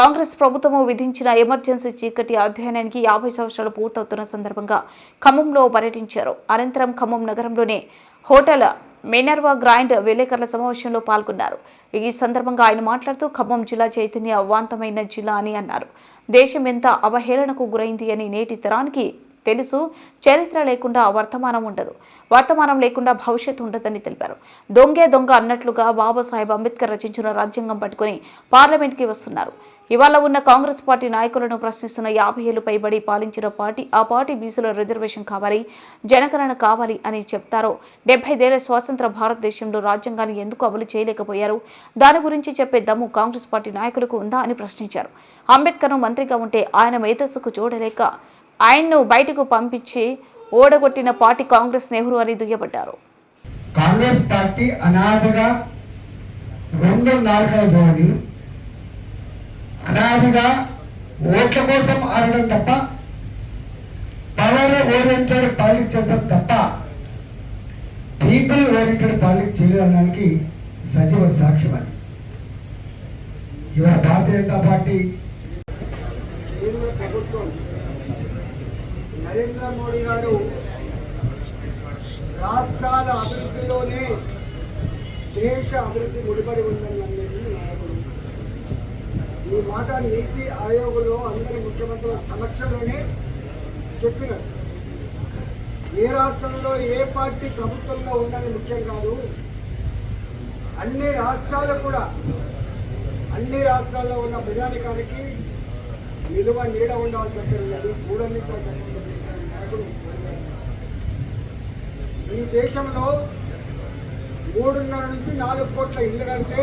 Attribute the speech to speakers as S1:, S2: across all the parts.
S1: కాంగ్రెస్ ప్రభుత్వము విధించిన ఎమర్జెన్సీ చీకటి అధ్యయనానికి యాభై సంవత్సరాలు పూర్తవుతున్న సందర్భంగా ఖమ్మంలో పర్యటించారు. అనంతరం ఖమ్మం నగరంలోని హోటల్ మెనర్వా గ్రాండ్ విలేకరుల సమావేశంలో పాల్గొన్నారు. ఈ సందర్భంగా ఆయన మాట్లాడుతూ ఖమ్మం జిల్లా చైతన్యవంతమైన జిల్లా అని అన్నారు. దేశం ఎంత అవహేళనకు గురైంది అని నేటి తరానికి తెలుసు చరిత్ర లేకుండా వర్తమానం ఉండదు. వర్తమానం లేకుండా భవిష్యత్తు ఉండదని తెలిపారు. దొంగే దొంగ అన్నట్లుగా బాబాసాహెబ్ అంబేద్కర్ రచించిన రాజ్యాంగం పట్టుకుని పార్లమెంట్కి వస్తున్నారు. ఇవాళ ఉన్న కాంగ్రెస్ పార్టీ నాయకులను ప్రశ్నిస్తున్న యాభై ఏళ్ళు పైబడి పాలించిన పార్టీ ఆ పార్టీ బీసీల రిజర్వేషన్ కావాలి జనగణన కావాలి అని చెప్తారో డెబ్బైదేళ్ళ స్వాతంత్ర భారతదేశంలో రాజ్యాంగాన్ని ఎందుకు అమలు చేయలేకపోయారు దాని గురించి చెప్పే దమ్ము కాంగ్రెస్ పార్టీ నాయకులకు ఉందా అని ప్రశ్నించారు. అంబేద్కర్ను మంత్రిగా ఉంటే ఆయన మేధస్సుకు చూడలేక ఆయన్ను బయటకు పంపించి ఓడగొట్టిన పార్టీ కాంగ్రెస్ నెహ్రూ అని దుయ్యబడ్డారు.
S2: కాంగ్రెస్ పార్టీ అనాథగా రెండు నాలుగవ అనాథగా ఓట్ల కోసం ఆడడం తప్ప పవర్ ఓరియంటెడ్ పాలిటిక్స్ చేస్తారు తప్ప పీపుల్ ఓరియంటెడ్ పాలిటిక్స్ చేయడానికి సజీవ సాక్ష్యం అది. ఇవాళ భారతీయ జనతా పార్టీ
S3: నరేంద్ర మోడీ గారు రాష్ట్రాల అభివృద్ధిలోనే దేశ అభివృద్ధి ముడిపడి ఉందని అనేది నాయకుడు ఈ మాట నీతి ఆయోగ్లో అందరి ముఖ్యమంత్రుల సమక్షంలోనే చెప్పినారు. ఏ రాష్ట్రంలో ఏ పార్టీ ప్రభుత్వంలో ఉందని ముఖ్యం కాదు. అన్ని రాష్ట్రాలు కూడా అన్ని రాష్ట్రాల్లో ఉన్న ప్రజానికానికి విలువ నీడ ఉండాలని చెప్పారు కూడని నాయకుడు ఈ దేశంలో మూడున్నర నుంచి నాలుగు కోట్ల ఇల్లు కడితే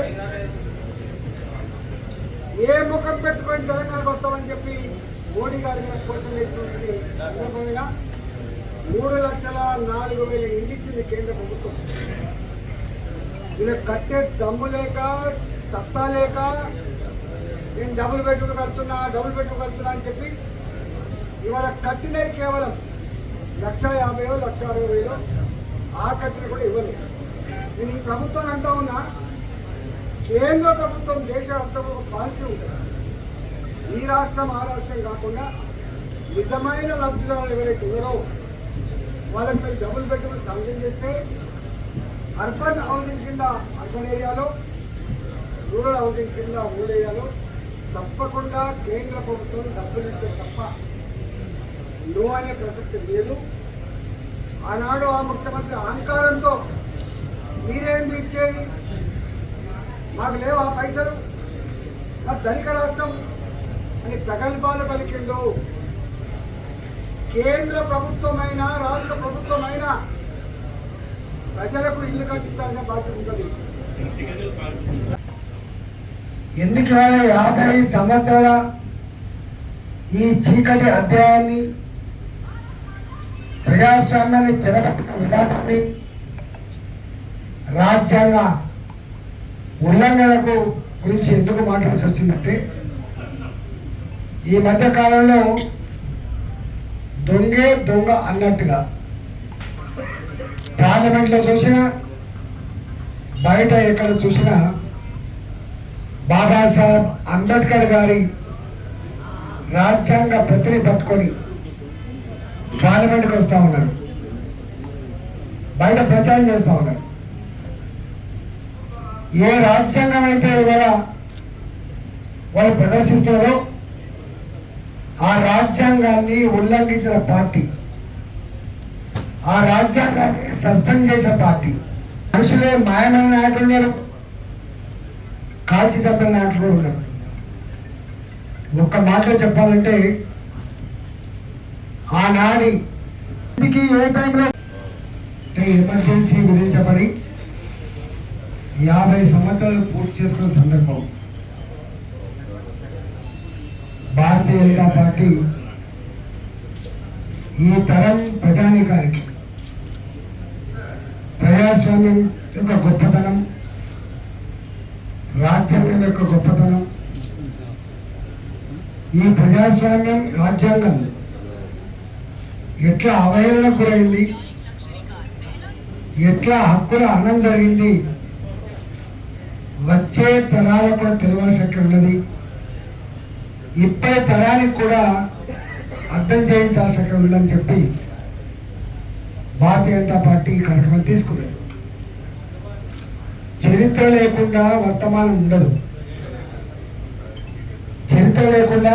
S3: ఏ ముఖం పెట్టుకొని తెలంగాణ వస్తామని చెప్పి మోడీ గారి మీద కోరిక వేసినటువంటి సందర్భంగా మూడు లక్షల నాలుగు వేల ఇల్లు ఇచ్చింది కేంద్ర ప్రభుత్వం. ఇలా కట్టే దమ్ము లేక సత్తా లేక నేను డబుల్ బెడ్రూమ్ కడుతున్నా డబుల్ బెడ్రూమ్ కడుతున్నా అని చెప్పి ఇవాళ కట్టినే కేవలం లక్ష యాభై లక్ష అరవై వేలు. ఆ కూడా ఇవ్వలేదు. నేను ఈ ప్రభుత్వాన్ని అంటా ఉన్నా కేంద్ర ప్రభుత్వం దేశవ్యాప్తంగా ఒక పాలసీ ఉంటుంది. ఈ రాష్ట్రం ఆ రాష్ట్రం కాకుండా నిజమైన లబ్ధిదారులు ఎవరైతే ఉన్నారో వాళ్ళకి మీరు డబుల్ బెడ్రూమ్ సాంక్షన్ చేస్తే అర్బన్ హౌసింగ్ కింద అర్బన్ ఏరియాలో రూరల్ హౌసింగ్ కింద రూరల్ ఏరియాలో తప్పకుండా కేంద్ర ప్రభుత్వం డబ్బులు ఇస్తే తప్ప నో అనే ప్రసక్తి లేదు. ఆనాడు ఆ ముఖ్యమంత్రి అహంకారంతో మీరేంది ఇచ్చేది? మాకు లేవు ఆ పైసలు? మా ధనిక రాష్ట్రం అని ప్రగల్భాలు పలికిండు. కేంద్ర ప్రభుత్వమైనా రాష్ట్ర ప్రభుత్వమైనా ప్రజలకు ఇల్లు కట్టించాల్సిన బాధ్యత ఉంటుంది.
S2: ఎందుకు యాభై సంవత్సరాల ఈ చీకటి అధ్యాయాన్ని ప్రజాస్వామ్యాన్ని చెరపట్టిన విధానాన్ని రాజ్యాంగ ఉల్లంఘనకు గురించి ఎందుకు మాట్లాడాల్సి వచ్చిందంటే ఈ మధ్య కాలంలో దొంగే దొంగ అన్నట్టుగా పార్లమెంట్లో చూసినా బయట ఎక్కడ చూసినా బాబాసాహెబ్ అంబేద్కర్ గారి రాజ్యాంగ ప్రతిని పట్టుకొని పార్లమెంట్కి వస్తూ ఉన్నారు. బయట ప్రచారం చేస్తూ ఉన్నారు. ఏ రాజ్యాంగం అయితే ఇవాళ వాళ్ళు ప్రదర్శిస్తున్నారో ఆ రాజ్యాంగాన్ని ఉల్లంఘించిన పార్టీ ఆ రాజ్యాంగాన్ని సస్పెండ్ చేసిన పార్టీ. మనుషులే మాయమైన నాయకులు ఉన్నారు. కాల్చి చెప్పిన నాయకులు ఉన్నారు. ఒక్క మాటలో చెప్పాలంటే ఇంటికి ఏ టైంలో ఎమర్జెన్సీ విధించబడి యాభై సంవత్సరాలు పూర్తి చేసుకున్న సందర్భం. భారతీయ జనతా పార్టీ ఈ తరం ప్రజానీకానికి ప్రజాస్వామ్యం యొక్క గొప్పతనం రాజ్యాంగం యొక్క గొప్పతనం ఈ ప్రజాస్వామ్యం రాజ్యాంగం ఎట్లా అవహేళన గురైంది? ఎట్లా హక్కుల అన్నం జరిగింది? వచ్చే తరాలకు కూడా తెలియవలసి ఉన్నది. ఇప్పటి తరానికి కూడా అర్థం చేయించాల్సిన ఉందని చెప్పి భారతీయ జనతా పార్టీ కార్యక్రమం తీసుకున్నది. చరిత్ర లేకుండా వర్తమానం ఉండదు. చరిత్ర లేకుండా